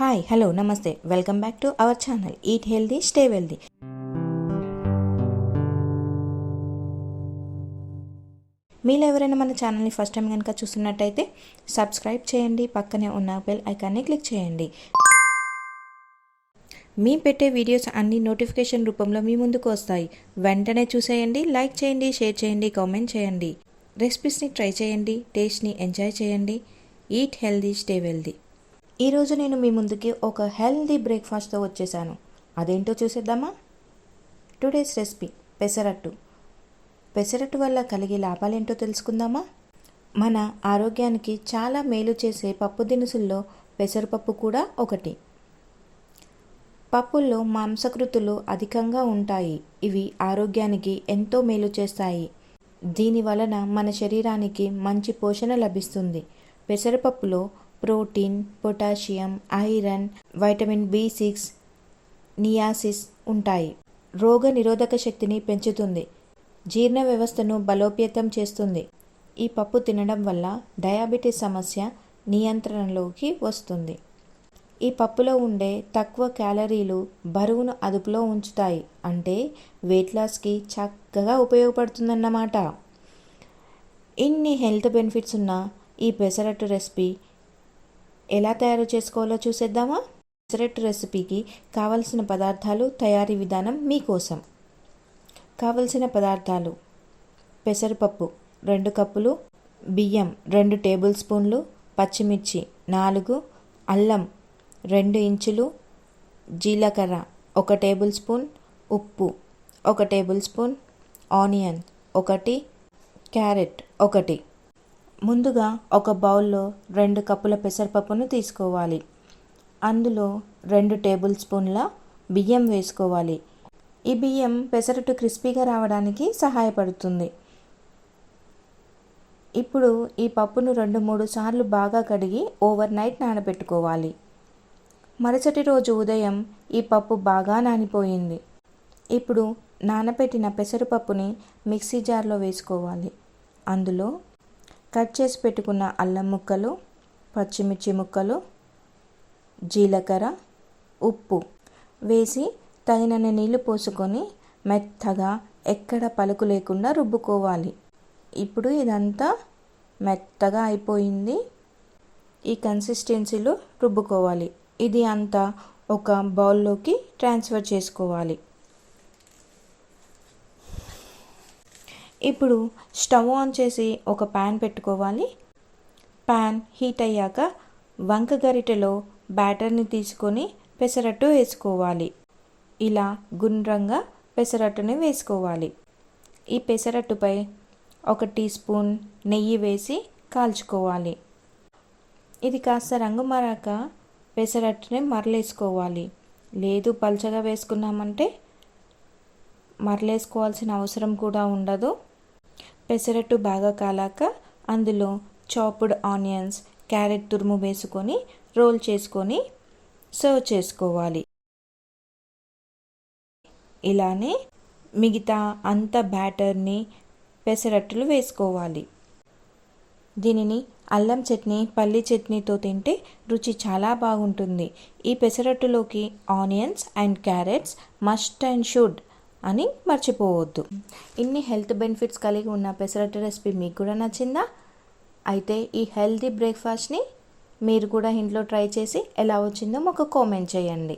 Hi hello namaste. Welcome back to our channel eat healthy stay wealthy మీరు ఎవరైనా మన ఛానల్ని ఫస్ట్ టైం కనుక చూస్తున్నట్టయితే సబ్స్క్రైబ్ చేయండి. పక్కనే ఉన్న బెల్ ఐకాన్ని క్లిక్ చేయండి. మీ పెట్టే వీడియోస్ అన్ని నోటిఫికేషన్ రూపంలో మీ ముందుకు వస్తాయి. వెంటనే చూసేయండి లైక్ చేయండి షేర్ చేయండి కామెంట్ చేయండి. రెసిపీస్ని ట్రై చేయండి టేస్ట్ని ఎంజాయ్ చేయండి. ఈట్ హెల్దీ స్టే వెల్దీ ఈరోజు నేను మీ ముందుకి ఒక హెల్దీ బ్రేక్ఫాస్ట్తో వచ్చేసాను. అదేంటో చూసేద్దామా? Today's recipe pesarattu. పెసరట్టు వల్ల కలిగే లాభాలేంటో తెలుసుకుందామా? మన ఆరోగ్యానికి చాలా మేలు చేసే పప్పు దినుసుల్లో పెసరపప్పు కూడా ఒకటి. పప్పుల్లో మాంసకృతులు అధికంగా ఉంటాయి. ఇవి ఆరోగ్యానికి ఎంతో మేలు చేస్తాయి. దీని వలన మన శరీరానికి మంచి పోషణ లభిస్తుంది. పెసరపప్పులో protein potassium iron vitamin B six niacin ఉంటాయి. రోగ నిరోధక శక్తిని పెంచుతుంది. జీర్ణ వ్యవస్థను బలోపేతం చేస్తుంది. ఈ పప్పు తినడం వల్ల డయాబెటీస్ సమస్య నియంత్రణలోకి వస్తుంది. ఈ పప్పులో ఉండే తక్కువ క్యాలరీలు బరువును అదుపులో ఉంచుతాయి అంటే వెయిట్ లాస్కి చక్కగా ఉపయోగపడుతుందన్నమాట. ఇన్ని హెల్త్ బెనిఫిట్స్ ఉన్న ఈ పెసరట్టు రెసిపీ ఎలా తయారు చేసుకోవాలో చూసేద్దామా? పెసరట్టు రెసిపీకి కావలసిన పదార్థాలు తయారీ విధానం మీకోసం. కావలసిన పదార్థాలు. పెసరపప్పు రెండు కప్పులు బియ్యం రెండు టేబుల్ స్పూన్లు పచ్చిమిర్చి నాలుగు అల్లం రెండు ఇంచులు జీలకర్ర ఒక టేబుల్ స్పూన్ ఉప్పు ఒక టేబుల్ స్పూన్ ఆనియన్ ఒకటి క్యారెట్ ఒకటి. ముందుగా ఒక బౌల్లో రెండు కప్పుల పెసరపప్పును తీసుకోవాలి. అందులో రెండు టేబుల్ స్పూన్ల బియ్యం వేసుకోవాలి. ఈ బియ్యం పెసరట్టు క్రిస్పీగా రావడానికి సహాయపడుతుంది. ఇప్పుడు ఈ పప్పును రెండు మూడు సార్లు బాగా కడిగి ఓవర్ నైట్ నానబెట్టుకోవాలి. మరుసటి రోజు ఉదయం ఈ పప్పు బాగా నానిపోయింది. ఇప్పుడు నానబెట్టిన పెసరపప్పుని మిక్సీ జార్లో వేసుకోవాలి. అందులో కట్ చేసి పెట్టుకున్న అల్లం ముక్కలు పచ్చిమిర్చి ముక్కలు జీలకర్ర ఉప్పు వేసి తగినన్ని నీళ్ళు పోసుకొని మెత్తగా ఎక్కడ పలుకు లేకుండా రుబ్బుకోవాలి. ఇప్పుడు ఇదంతా మెత్తగా అయిపోయింది. ఈ కన్సిస్టెన్సీలో రుబ్బుకోవాలి. ఇది అంతా ఒక బౌల్లోకి ట్రాన్స్ఫర్ చేసుకోవాలి. ఇప్పుడు స్టవ్ ఆన్ చేసి ఒక ప్యాన్ పెట్టుకోవాలి. ప్యాన్ హీట్ అయ్యాక వంక గరిటెలో బ్యాటర్ని తీసుకొని పెసరట్టు వేసుకోవాలి. ఇలా గుండ్రంగా పెసరట్టుని వేసుకోవాలి. ఈ పెసరట్టుపై ఒక టీ స్పూన్ నెయ్యి వేసి కాల్చుకోవాలి. ఇది కాస్త రంగు మారాక పెసరట్టుని మరలేసుకోవాలి. లేదు పల్చగా వేసుకున్నామంటే మరలేసుకోవాల్సిన అవసరం కూడా ఉండదు. పెసరట్టు బాగా కాలాక అందులో చాపుడ్ ఆనియన్స్ క్యారెట్ తురుము వేసుకొని రోల్ చేసుకొని సర్వ్ చేసుకోవాలి. ఇలానే మిగతా అంత బ్యాటర్ని పెసరట్టులు వేసుకోవాలి. దీనిని అల్లం చట్నీ పల్లి చట్నీతో తింటే రుచి చాలా బాగుంటుంది. ఈ పెసరట్టులోకి onions and carrots must and should అని మర్చిపోవద్దు. ఇన్ని హెల్త్ బెనిఫిట్స్ కలిగి ఉన్న పెసరట్టు రెసిపీ మీకు కూడా నచ్చిందా? అయితే ఈ హెల్తీ బ్రేక్ఫాస్ట్ని మీరు కూడా ఇంట్లో ట్రై చేసి ఎలా వచ్చిందో మాకు కామెంట్ చేయండి.